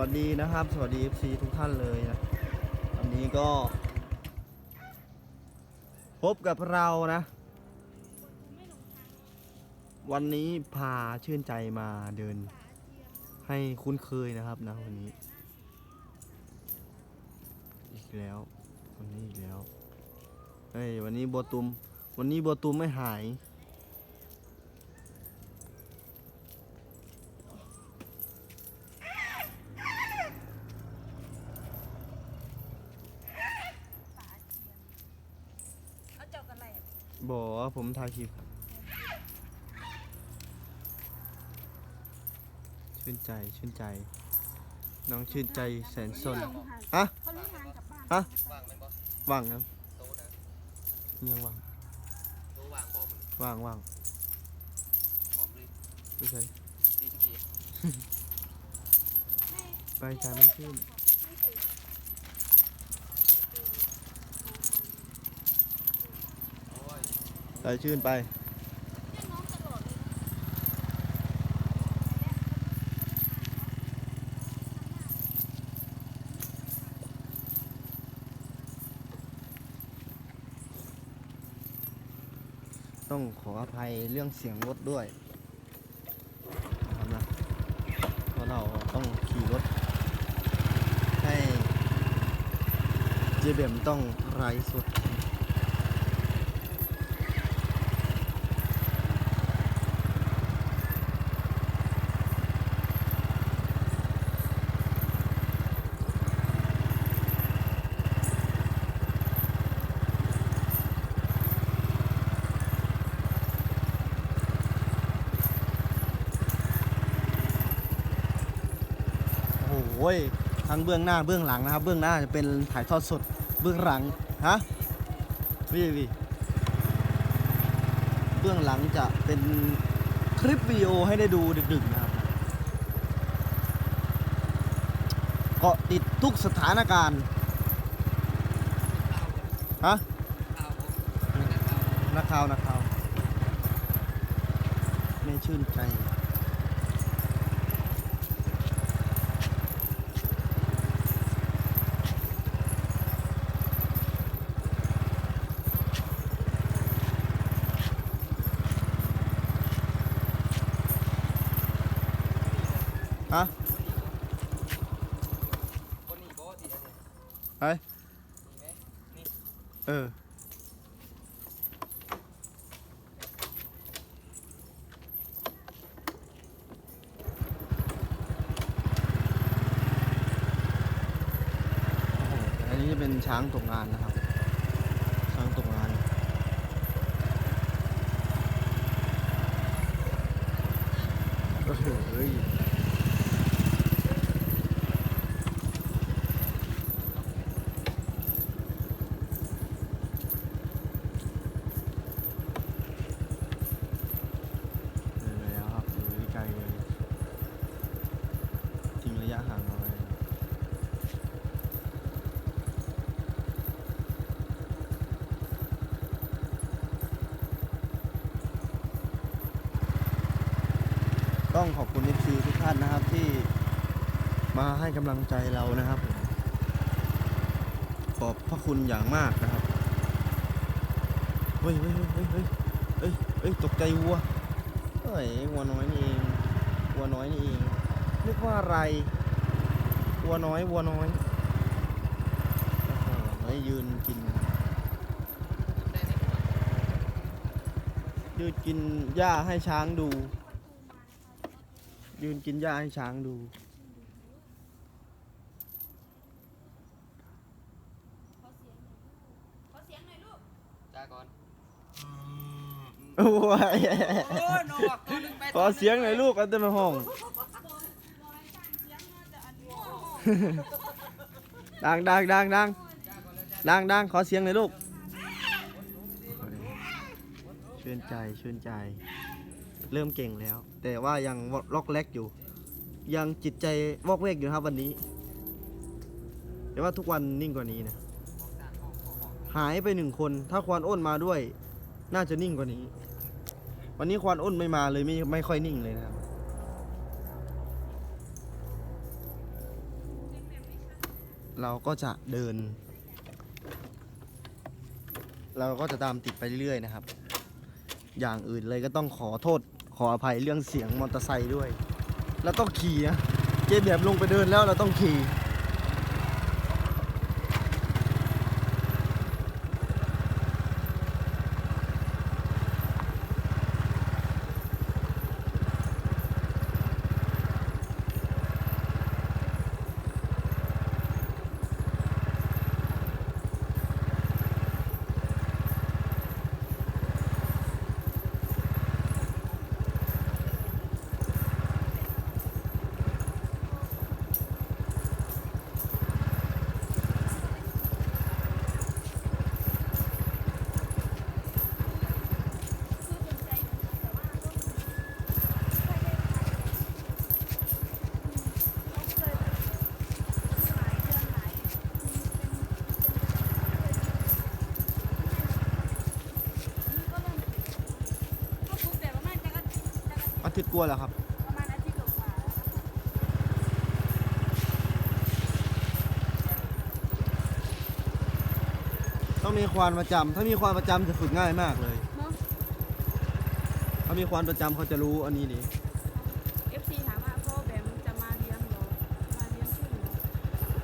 วัสดีนะครับ สวัสดี FC ทุกท่านเลยนะวันนี้ก็ พบกับเรานะ วันนี้พาชื่นใจมาเดิน ให้คุ้นเคยนะครับนะวันนี้ อีกแล้ว วันนี้อีกแล้วเฮ้ยวันนี้บัวตุม วันนี้บัวตุมไม่หาย เอาเจ้ากันไร บอกว่าผมถ่ายคลิปครับชื่นใจชื่นใจ น้องชื่นใจแสนสนฮะเขาเลิกงานกลับบ้านฮะว่างแม่นบ่ว่างครับโตะนะยังว่างโตะว่างบ่มึงว่างว่างหอมเลยไม่ใช่ดีสกีไปชาไม่ชื่น โอ้ย ไปชื่นไปต้องขออภัยเรื่องเสียงรถด้วยนะครับนะเพราะเราต้องขี่รถ ให้เจเบมต้องไร้สุด โอ้ยทั้งเบื้องหน้าเบื้องหลังนะครับ เบื้องหน้าจะเป็นถ่ายทอดสดเบื้องหลังฮะวิวเบื้องหลังจะเป็นคลิปวิดีโอให้ได้ดูดึกๆนะครับเกาะติดทุกสถานการณ์ฮะข้าวบ่นักข่าวนักข่าวไม่ชื่นใจ ฮะบ่นี่บ่ที่อันนี้ไปเอออันนี้จะเป็นช้างตกงานนะครับ ช้างตกงาน โอ้โหเฮ้ยเลยแล้วครับอยู่ไกลเลยทิ้งระยะห่างเอาไว้ ต้องขอบคุณ FC ทุกท่านนะครับที่มาให้กำลังใจเรานะครับ ขอบพระคุณอย่างมากนะครับเฮ้ยเฮ้ยเฮ้ยเฮ้ยเฮ้ยเฮ้ยตกใจวัวเฮ้ยวัวน้อยนี่เองวัวน้อยนี่เองนึกว่าอะไรวัวน้อยวัวน้อยโอ้โหให้ยืนกินยืนกินหญ้าให้ช้างดู ยืนกินหญ้าให้ช้างดูขอเสียงหน่อยลูกจ้าก่อนโอ้ยโอ้ยนอกตัวหนึงไปขอเสียงหน่อยลูกอันเต็มห้องรอยจ้างเสียงมาจะอันนี้ดังดังดังดังดังดังขอเสียงหน่อยลูกชื่นใจชื่นใจ เริ่มเก่งแล้ว แต่ว่ายังล็อกแรกอยู่ ยังจิตใจวอกเวกอยู่ครับวันนี้ แต่ว่าทุกวันนิ่งกว่านี้นะ หายไปหนึ่งคน ถ้าควานอ้นมาด้วย น่าจะนิ่งกว่านี้ วันนี้ควานอ้นไม่มาเลยไม่ไม่ค่อยนิ่งเลยนะครับเราก็จะเดิน เราก็จะตามติดไปเรื่อยๆนะครับ อย่างอื่นเลยก็ต้องขอโทษ ขออภัยเรื่องเสียงมอเตอร์ไซค์ด้วย แล้วต้องขี่นะ เจแบบลงไปเดินแล้วเราต้องขี่ ก็ปลูกแต่ประมาณจะก็จะก็ อา ทิตย์กลัวแล้วครับ ประมาณอาทิตย์กว่าๆแล้วต้องมีควานประจำถ้ามีควานประจำจะฝึกง่ายมากเลย เนาะถ้ามีควานประจำเขาจะรู้อันนี้ดี FC ถามว่าพ่อแบมจะมาเลี้ยงเหรอมาเลี้ยงชื่อเหรอ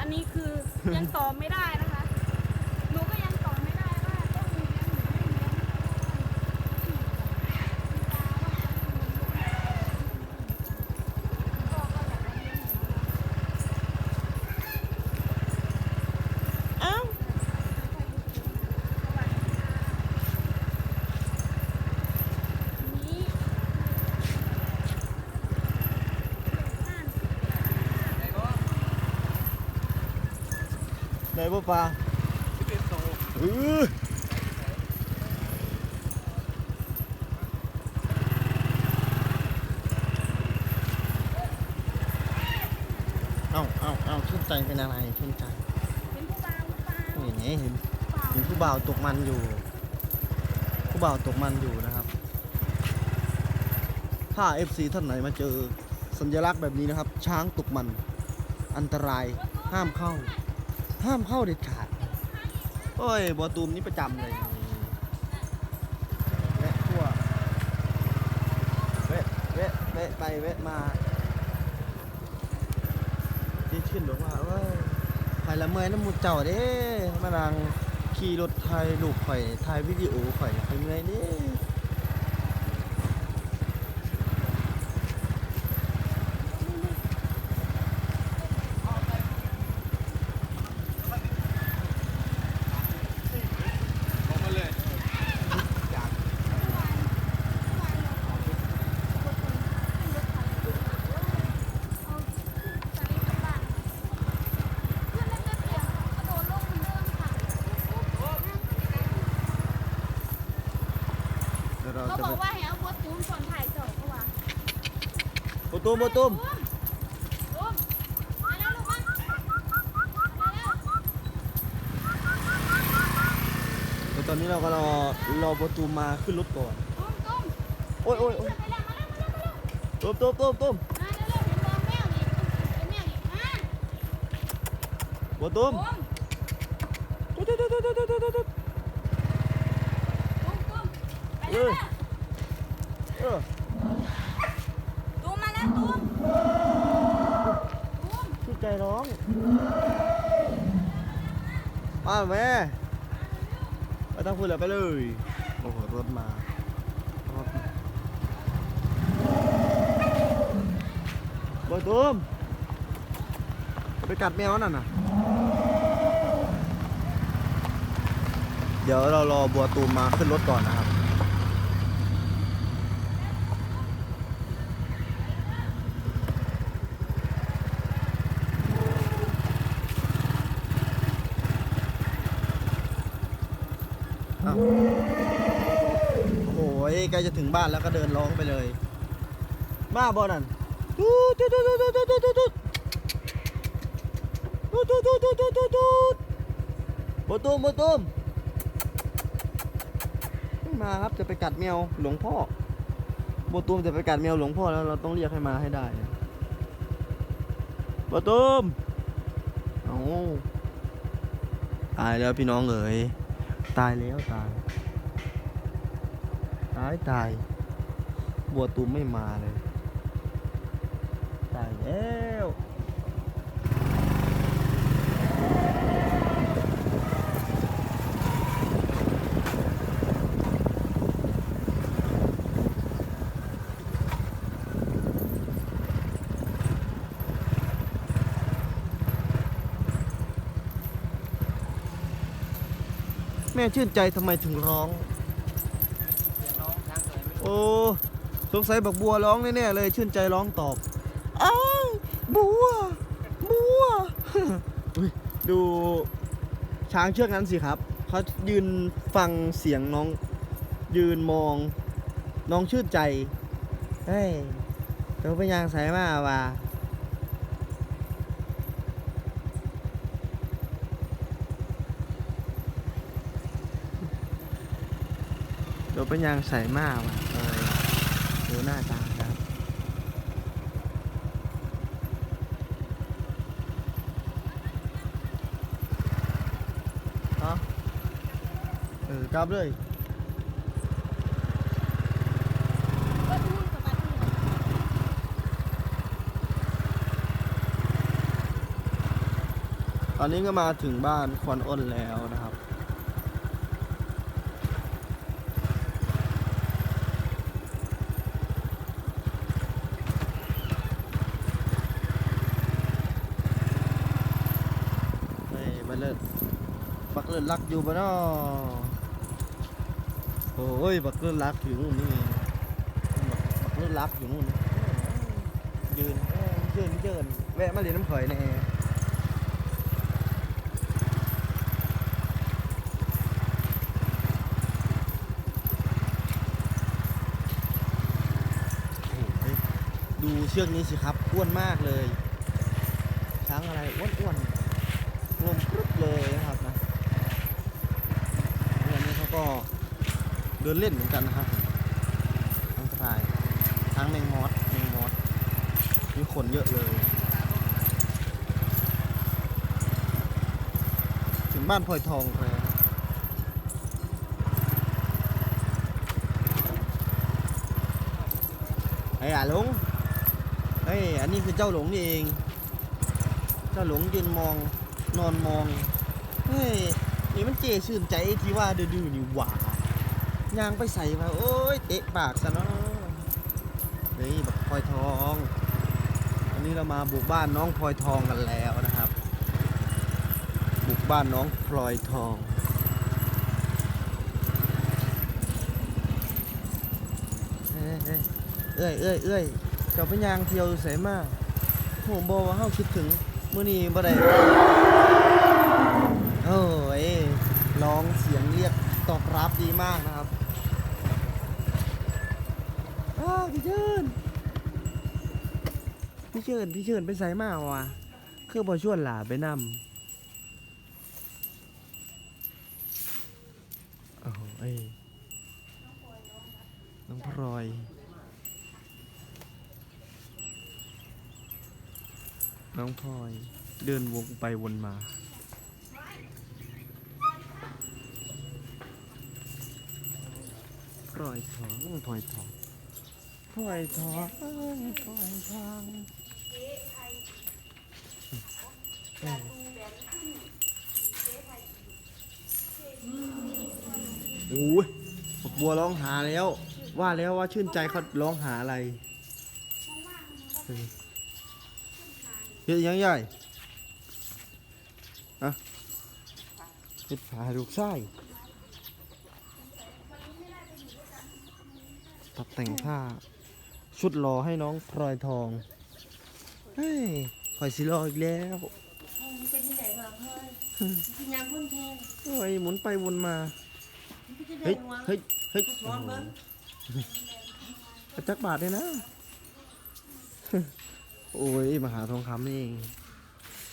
อันนี้คือ ยังตอบไม่ได้นะคะ หนูก็ยังตอบไม่ได้ว่าต้องเลี้ยงหรือไม่เลี้ยงพ่อก็อยากให้เลี้ยงหนูนะคะ อ้าว นี้ ไหนบ่ ไห นบ่ปลาสิบเอ็ดโตเออเอ้าเอ้าเอ้าชื่นใจเป็นอะไรชื่นใจเป็นผู้บ่าวหรือเปล่านี่ไงเห็นเปล่าเห็นผู้บ่าวตกมันอยู่ ผู้บ่าวตกมันอยู่นะครับ ถ้า FC ท่านไหนมาเจอสัญลักษณ์แบบนี้นะครับ ช้างตกมัน อันตรายห้ามเข้า ห้ามเข้าเด็ดขาดโอ้ยบอตูมนี่ประจำเลยแวะทั่วแวะแวะแวะไปแวะมาที่ชื่นบอกว่าเอ้ยไผ่ละเมอยน้ำมูเจ้าเด้มาดังขี่รถไทยลูกข่อยถ่ายวิดีโอข่อยไปเมยเด้ เขาบอกว่าแห้เอบัวตูมส่วนถ่ายจบเขาว่าบัวตูมบัวตูมตอนนี้เราก็รอรอบัวตูมมาขึ้นรถก่อน โอ้ยโอ้ยตุ้มตุ้มตุ้มตุ้มบัวตูบตุ้มตุ้มตุ้มตุ้มตุ้มตุ้ม ตูมมาแล้วตูมตูมชื่นใจร้องมาแม่ไปทางคุณเลยไปเลย โอ้โห รถมารถมาโบตูมไปกัดแมวนั่นน่ะ เดี๋ยวเรารอบัวตูมมาขึ้นรถก่อนนะครับ โอ้ยใกล้จะถึงบ้านแล้วก็เดินร้องไปเลยบ้าบอนั่นตูดตูดตูดตูดตูดตูดตูดตูดตูดตูดตูดตูดตูดตูดตูดโบตูมโบตูมไม่มาครับจะไปกัดแมวหลวงพ่อโบตูมจะไปกัดแมวหลวงพ่อแล้วเราต้องเรียกให้มาให้ได้นะโบตูมเอาตายแล้วพี่น้องเอ๋ย ตายแล้วตาย ตายตายบัวตูมไม่มาเลย ตายแล้ว ม่ชื่นใจทำไมถึงร้อง โอ้สงสัยบักบัวร้องแน่ๆเลยชื่นใจร้องตอบอ้ายบัว บัว ดูช้างเชือกนั้นสิครับเขายืนฟังเสียงน้อง ยืนมองน้องชื่นใจเฮ้ยตัวเป็นยางใสมาว่ะ ตัวเป็นยางใสมาว่ะเออดูหน้าตาครับฮะเออกลับเลยก็ทุ่นกับบัตรทุ่นตอนนี้ก็มาถึงบ้านควันอ้นแล้วนะครับ เฮ้ยบักเลิศบักเลิศรักอยู่ปะเนาะโอ้ยบักเลิศรักอยู่นู่นนี่บักเลิศรักอยู่นู่นยืนเอ้ยยืนยืนแวะมาเรียนน้ำข่อยแน่ดูเชือกนี้สิครับอ้วนมากเลยช้างอะไรอ้วนๆ รวมกรุ๊ปเลยนะครับนะวันนี้เขาก็เดินเล่นเหมือนกันนะครับทั้งสายทั้งแมงมอสแมงมอสมีคนเยอะเลย ถึงบ้านพลอยทองแล้วไอ้ยอะหลงเฮ้ย อันนี้คือเจ้าหลงนี่เอง เจ้าหลงยืนมอง นอนมอง เฮ้ย นี่มันเจชื่นใจที่ว่าดื้อๆนี่หว่ายางไปใส่มาโอ้ย เตะปากซะเนาะเฮ้ยบักพลอยทองวันนี้เรามาบุกบ้านน้องพลอยทองกันแล้วนะครับ บุกบ้านน้องพลอยทองเอ้ยเอ้ยเอ้ยเอ้ยเอ้ยเจ้าเป็นยางเที่ยวใส่มากผมบอกว่าเฮาคิดถึง มื้อนี้บ่ได้โอ้ยร้องเสียงเรียกตอบรับดีมากนะครับอ้าวพี่เชิญพี่เชิญพี่เชิญไปใส่มาวะคือบ่ชวนหลาไปนำโอ้โหเอ้ยน้องพลอย น้องพลอยเดินวงไปวนมา พลอยทองพลอยทองพลอยทองพลอยทองโอ้ยฝักบัวร้องหาแล้ว ว่าแล้วว่าชื่นใจเขาร้องหาอะไร เฮ้ยเฮ็ดหยังใหญ่อะเฮ็ดผาลูกไส้ตัดแต่งผ้า ชุดรอให้น้องพลอยทอง เฮ้ยคอยสิรออีกแล้วเป็นที่ไหนมาเพื่อนกินยาพุ่นแทนโอ้ยหมุนไปวนมาพี่จะได้เฮ้ยวะเฮ้ย เฮ้ยร้อนเบิ้งกระจักบาทเลยนะ โอ้ยมหาทองคำนี่เอง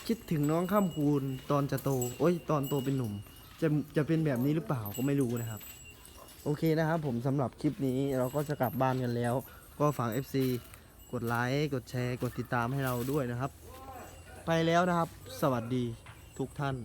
คิดถึงน้องข้ามคูณตอนจะโต โอ้ย ตอนโตเป็นหนุ่ม จะจะเป็นแบบนี้หรือเปล่าก็ไม่รู้นะครับ โอเคนะครับผมสำหรับคลิปนี้เราก็จะกลับบ้านกันแล้ว ก็ฝาก FC กดไลค์กดแชร์ กดติดตามให้เราด้วยนะครับ ไปแล้วนะครับ สวัสดีทุกท่าน